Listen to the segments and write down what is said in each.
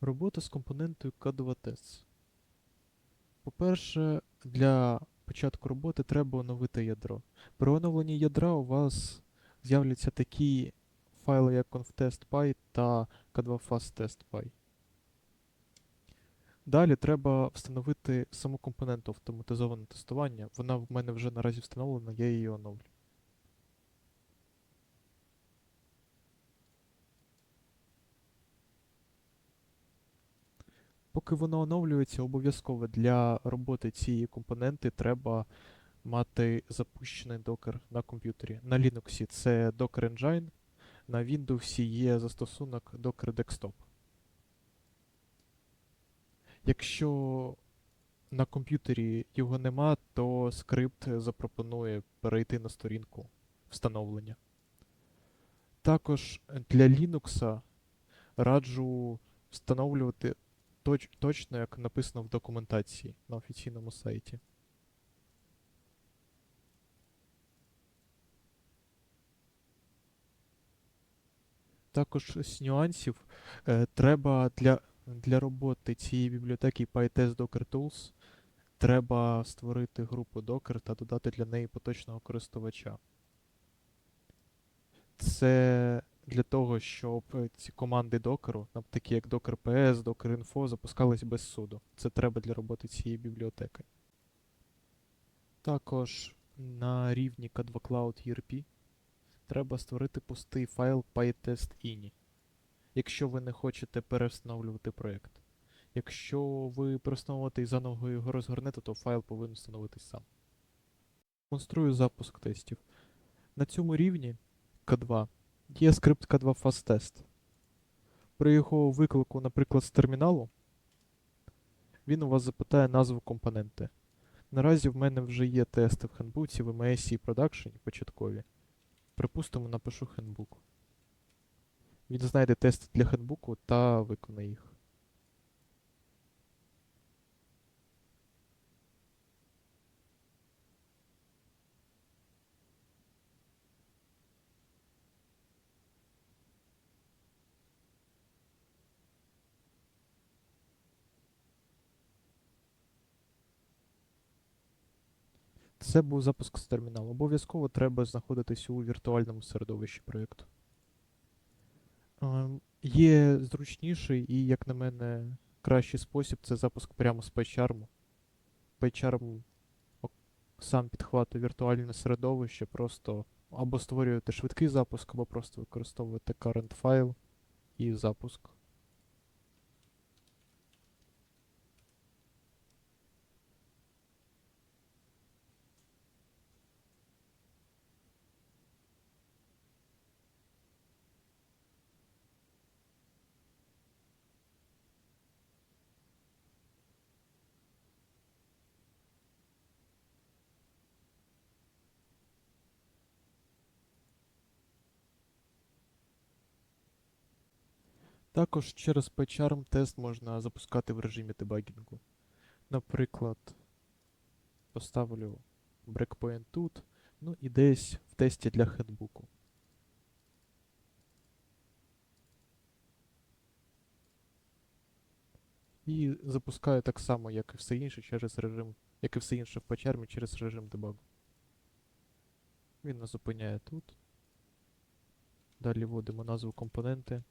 Робота з компонентою K2TES. По-перше, для початку роботи треба оновити ядро. При оновленні ядра у вас з'являться такі файли, як conftest.py та k2fast.test.py. Далі треба встановити саму компоненту автоматизоване тестування. Вона в мене вже наразі встановлена, я її оновлю. Поки воно оновлюється, обов'язково для роботи цієї компоненти треба мати запущений докер на комп'ютері. На Linux це Docker Engine, на Windows є застосунок Docker Desktop. Якщо на комп'ютері його нема, то скрипт запропонує перейти на сторінку встановлення. Також для Linux раджу встановлювати точ, точно, як написано в документації на офіційному сайті. Також з нюансів е, треба для, для роботи цієї бібліотеки PyTest Docker Tools треба створити групу Docker та додати для неї поточного користувача. Це для того, щоб е, ці команди докеру, такі як Docker PS, Docker Info, запускались без суду. Це треба для роботи цієї бібліотеки. Також на рівні K2 Cloud ERP треба створити пустий файл pytest.ini, якщо ви не хочете перевстановлювати проєкт. Якщо ви перестановите і заново його розгорнете, то файл повинен встановитись сам. Демонструю запуск тестів. На цьому рівні K2 є скрипт K2 FastTest. При його виклику, наприклад, з терміналу, він у вас запитає назву компоненти. Наразі в мене вже є тести в хендбуці, в MS і Production початкові. Припустимо, напишу хендбук. Він знайде тести для хендбуку та виконає їх. Це був запуск з терміналу. Обов'язково треба знаходитись у віртуальному середовищі проєкту. Ем, Є зручніший і, як на мене, кращий спосіб це запуск прямо з PyCharm. PyCharm сам підхватує віртуальне середовище, просто або створюєте швидкий запуск, або просто використовуєте current файл і запуск. Також через PyCharm тест можна запускати в режимі дебагінгу. Наприклад, поставлю брекпоінт тут, ну і десь в тесті для хендбуку. І запускаю так само, як і все інше, через режим, як і все інше в PyCharm через режим дебагу. Він нас зупиняє тут. Далі вводимо назву компоненти.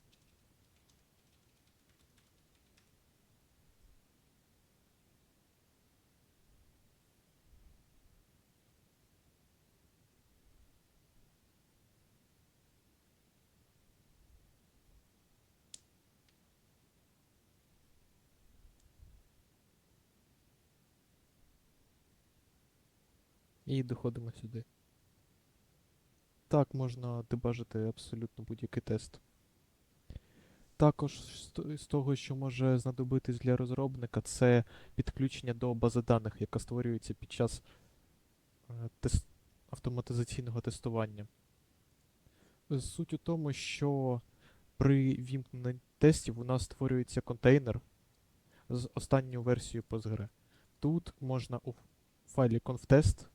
І доходимо сюди. Так можна дебажити абсолютно будь-який тест. Також з того, що може знадобитись для розробника, це підключення до бази даних, яка створюється під час е, тес- автоматизаційного тестування. Суть у тому, що при вімкненні тестів у нас створюється контейнер з останньою версією Postgre. Тут можна у файлі conftest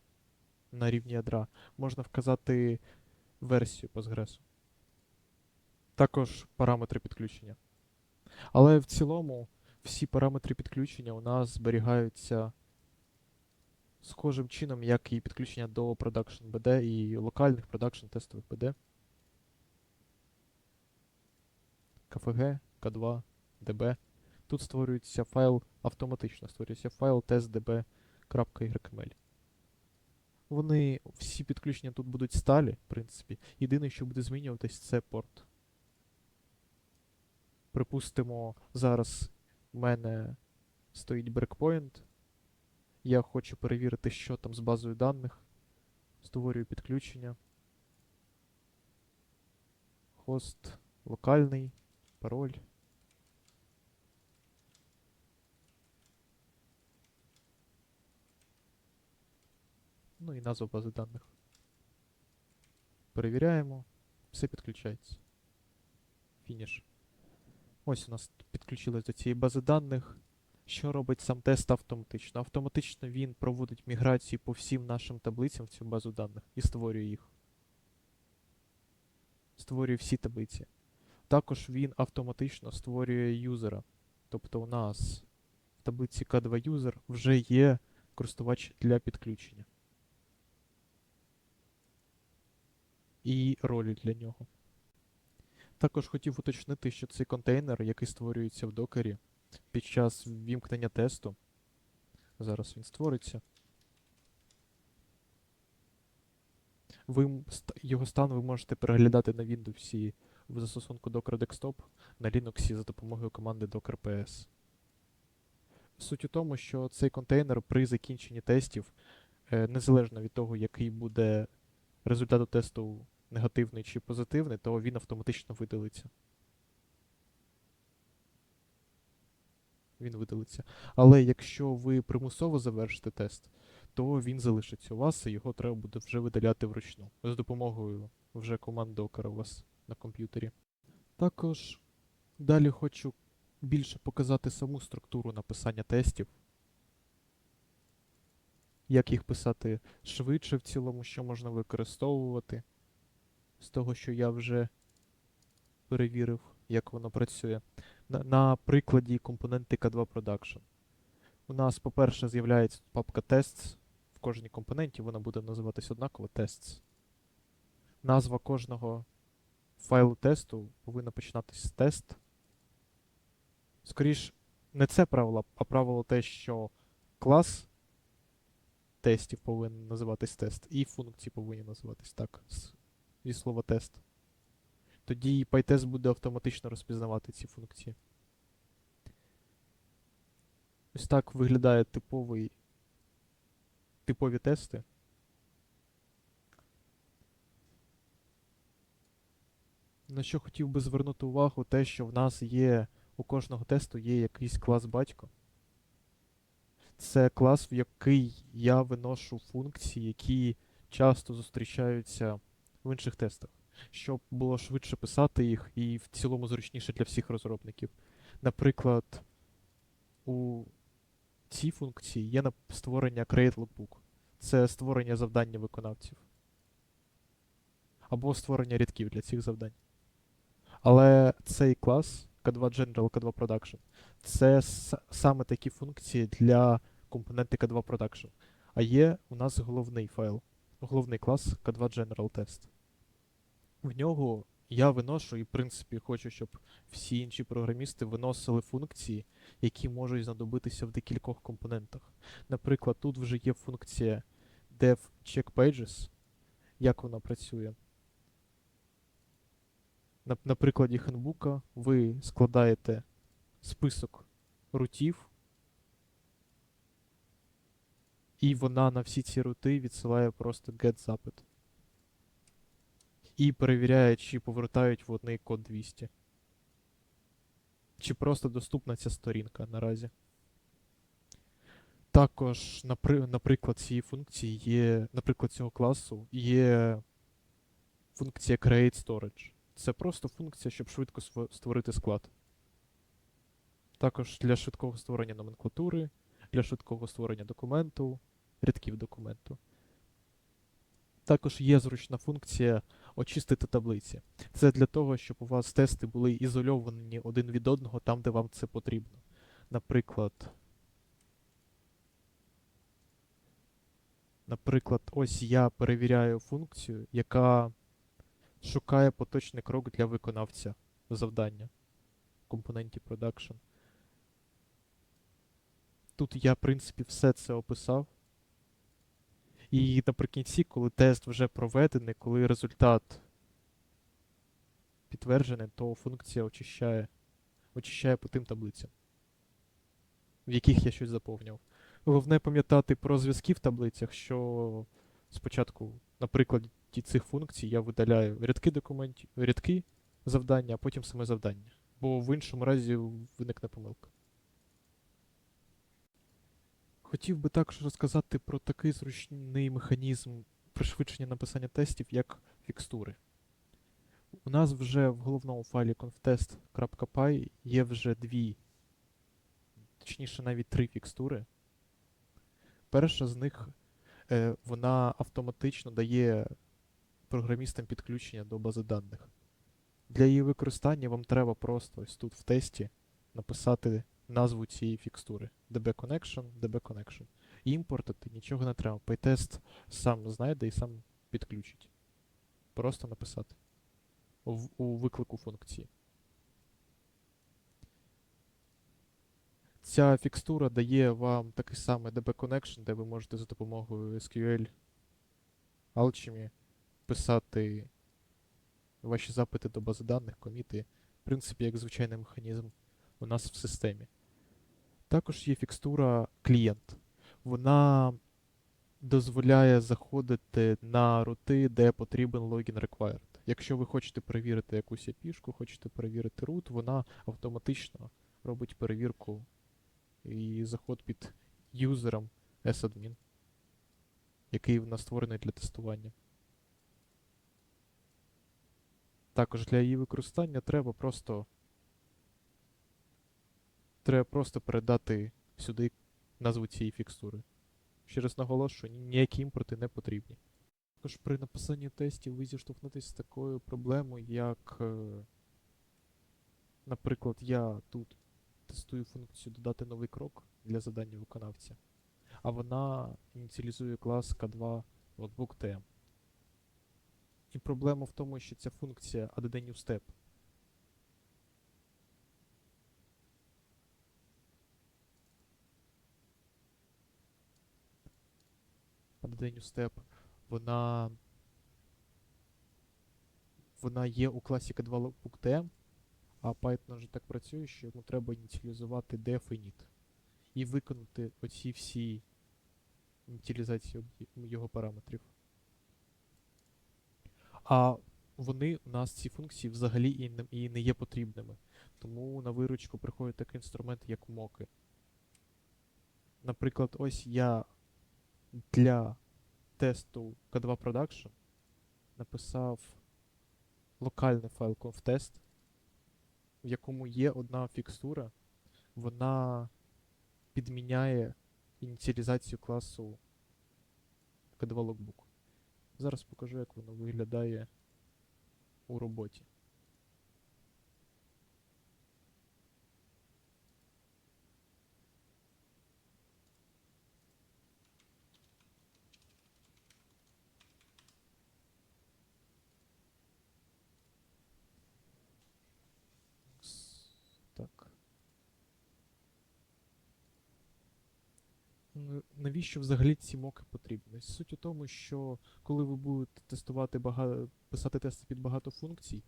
на рівні ядра можна вказати версію Postgres. Також параметри підключення. Але в цілому всі параметри підключення у нас зберігаються схожим чином, як і підключення до Production BD і локальних Production тестових BD. KFG, K2, DB. Тут створюється файл автоматично, створюється файл testdb.yrml. Вони всі підключення тут будуть сталі, в принципі. Єдине, що буде змінюватись, це порт. Припустимо, зараз в мене стоїть брекпоінт. Я хочу перевірити, що там з базою даних. Створюю підключення. Хост локальний, пароль. Ну і назва бази даних. Перевіряємо. Все підключається. Фініш. Ось у нас підключилось до цієї бази даних. Що робить сам тест автоматично? Автоматично він проводить міграцію по всім нашим таблицям в цю базу даних і створює їх. Створює всі таблиці. Також він автоматично створює юзера. Тобто у нас в таблиці K2 user вже є користувач для підключення. І ролі для нього. Також хотів уточнити, що цей контейнер, який створюється в докері, під час ввімкнення тесту. Зараз він створиться. Ви, його стан ви можете переглядати на Windows в застосунку Docker Desktop на Linux за допомогою команди docker ps. Суть у тому, що цей контейнер при закінченні тестів, е, незалежно від того, який буде результат тесту негативний чи позитивний, то він автоматично видалиться. він видалиться. Але якщо ви примусово завершите тест, то він залишиться у вас, і його треба буде вже видаляти вручну з допомогою вже команд докера у вас на комп'ютері. Також далі хочу більше показати саму структуру написання тестів. Як їх писати швидше в цілому, що можна використовувати. З того, що я вже перевірив, як воно працює. На, на прикладі компоненти K2 Production. У нас, по-перше, з'являється папка Tests. В кожній компоненті вона буде називатись однаково Tests. Назва кожного файлу тесту повинна починатись з тест. Скоріш, не це правило, а правило те, що клас тестів повинен називатись тест, і функції повинні називатись так, зі слова тест. Тоді PyTest буде автоматично розпізнавати ці функції. Ось так виглядає типовий, типові тести. На що хотів би звернути увагу, те, що в нас є у кожного тесту є якийсь клас батько. Це клас, в який я виношу функції, які часто зустрічаються в інших тестах, щоб було швидше писати їх і в цілому зручніше для всіх розробників. Наприклад, у цій функції є створення create logbook. Це створення завдання виконавців. Або створення рядків для цих завдань. Але цей клас K2 General, K2 Production це саме такі функції для компоненти K2 Production. А є у нас головний файл, головний клас K2 General Test. В нього я виношу і, в принципі, хочу, щоб всі інші програмісти виносили функції, які можуть знадобитися в декількох компонентах. Наприклад, тут вже є функція dev check pages. Як вона працює? На, на прикладі хендбука ви складаєте список рутів, і вона на всі ці рути відсилає просто get запит. І перевіряє, чи повертають в одний код 200. Чи просто доступна ця сторінка наразі. Також, наприклад, цієї функції є, наприклад, цього класу є функція create storage. Це просто функція, щоб швидко створити склад. Також для швидкого створення номенклатури, для швидкого створення документу, рядків документу. Також є зручна функція очистити таблиці. Це для того, щоб у вас тести були ізольовані один від одного там, де вам це потрібно. Наприклад, наприклад, ось я перевіряю функцію, яка шукає поточний крок для виконавця завдання в компоненті production. Тут я, в принципі, все це описав. І наприкінці, коли тест вже проведений, коли результат підтверджений, то функція очищає, очищає по тим таблицям, в яких я щось заповнював. Головне пам'ятати про зв'язки в таблицях, що спочатку, на прикладі цих функцій, я видаляю рядки документів, рядки завдання, а потім саме завдання. Бо в іншому разі виникне помилка. Хотів би також розказати про такий зручний механізм пришвидшення написання тестів, як фікстури. У нас вже в головному файлі conftest.py є вже дві, точніше навіть три фікстури. Перша з них е, вона автоматично дає програмістам підключення до бази даних. Для її використання вам треба просто ось тут в тесті написати назву цієї фікстури. DB Connection, DB Connection. Імпортити нічого не треба. PyTest сам знайде і сам підключить. Просто написати у виклику функції. Ця фікстура дає вам такий самий DB Connection, де ви можете за допомогою SQL Alchemy писати ваші запити до бази даних, коміти, в принципі, як звичайний механізм у нас в системі. Також є фікстура клієнт. Вона дозволяє заходити на рути, де потрібен логін required. Якщо ви хочете перевірити якусь API, хочете перевірити root, вона автоматично робить перевірку і заход під юзером S-admin, який в нас створений для тестування. Також для її використання треба просто треба просто передати сюди назву цієї фікстури. Ще раз наголошую, ніякі імпорти не потрібні. Також при написанні тестів ви зіштовхнетесь з такою проблемою, як, е, наприклад, я тут тестую функцію додати новий крок для задання виконавця, а вона ініціалізує клас K2 Logbook TM. І проблема в тому, що ця функція add new step. A new step, вона вона є у класі K2 Logbook а Python вже так працює, що йому треба ініціалізувати def і. І виконати оці всі ініціалізації його параметрів. А вони у нас ці функції взагалі і не, і не є потрібними. Тому на виручку приходить такий інструмент, як моки. Наприклад, ось я для тесту K2 Production написав локальний файл conftest, в якому є одна фікстура, вона підміняє ініціалізацію класу K2 Logbook. Зараз покажу, як воно виглядає у роботі. Навіщо взагалі ці моки потрібні? Суть у тому, що коли ви будете тестувати бага... писати тести під багато функцій,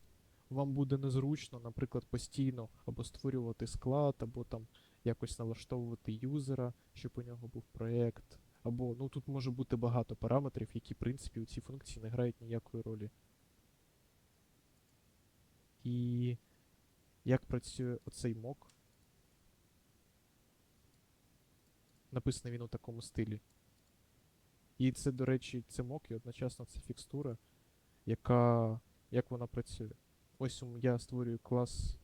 вам буде незручно, наприклад, постійно або створювати склад, або там якось налаштовувати юзера, щоб у нього був проєкт, або ну тут може бути багато параметрів, які, в принципі, у цій функції не грають ніякої ролі. І як працює оцей мок? Написаний він у такому стилі. І це, до речі, це мок і одночасно це фікстура, яка. як вона працює. Ось я створюю клас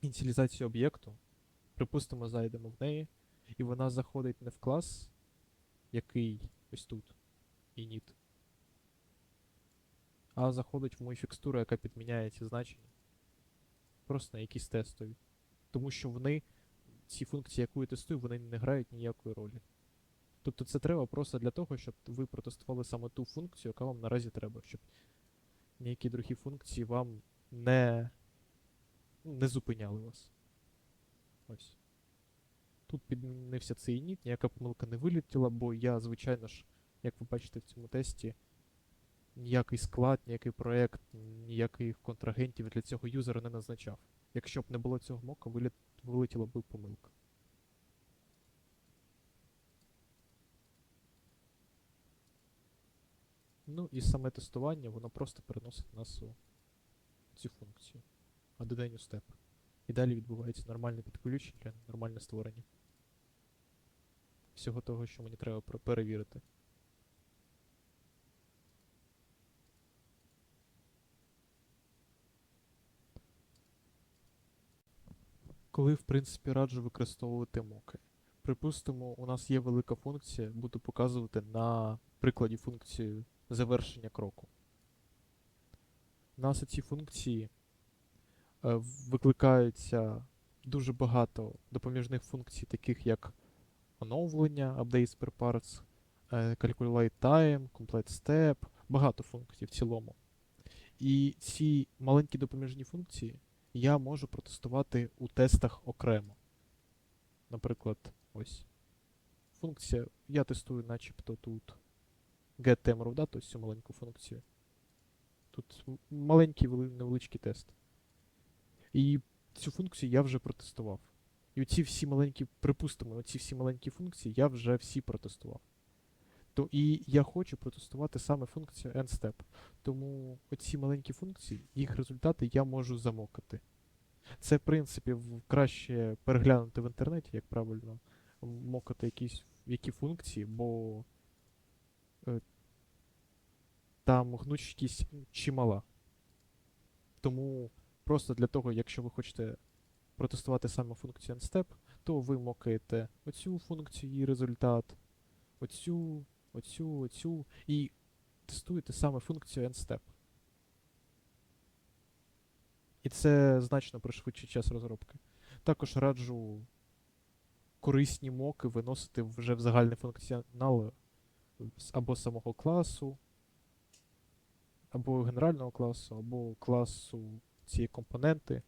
ініціалізацію об'єкту. Припустимо, зайдемо в неї, і вона заходить не в клас, який ось тут, init, а заходить в мою фікстуру, яка підміняє ці значення. Просто на якісь тестові. Тому що вони, ці функції, яку я тестую, вони не грають ніякої ролі. Тобто це треба просто для того, щоб ви протестували саме ту функцію, яка вам наразі треба, щоб ніякі другі функції вам не, не зупиняли вас. Ось. Тут підмінився цей інit, ніяка помилка не вилетіла, бо я, звичайно ж, як ви бачите в цьому тесті, ніякий склад, ніякий проект, ніяких контрагентів для цього юзера не назначав. Якщо б не було цього мока, виліт, вилетіла б помилка. Ну і саме тестування, воно просто переносить нас у цю функцію. А додаю степ. І далі відбувається нормальне підключення, нормальне створення. Всього того, що мені треба пер- перевірити. Коли, в принципі, раджу використовувати моки. Припустимо, у нас є велика функція, буду показувати на прикладі функції завершення кроку. У нас ці функції е, викликаються дуже багато допоміжних функцій, таких як оновлення, updates per parts, е, calculate time, complete step, багато функцій в цілому. І ці маленькі допоміжні функції я можу протестувати у тестах окремо. Наприклад, ось функція, я тестую начебто тут getTemRow, да, тобто цю маленьку функцію. Тут маленький невеличкий тест. І цю функцію я вже протестував. І оці всі маленькі, припустимо, оці всі маленькі функції я вже всі протестував. То і я хочу протестувати саме функцію nStep. Тому оці маленькі функції, їх результати я можу замокати. Це, в принципі, краще переглянути в інтернеті, як правильно мокати якісь які функції, бо е, там гнучкість чимала. Тому просто для того, якщо ви хочете протестувати саме функцію nStep, то ви мокаєте оцю функцію, її результат, оцю, оцю, оцю, і тестуєте саме функцію nStep. І це значно пришвидшить час розробки. Також раджу корисні моки виносити вже в загальний функціонал або самого класу, або генерального класу, або класу цієї компоненти,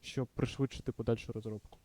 щоб пришвидшити подальшу розробку.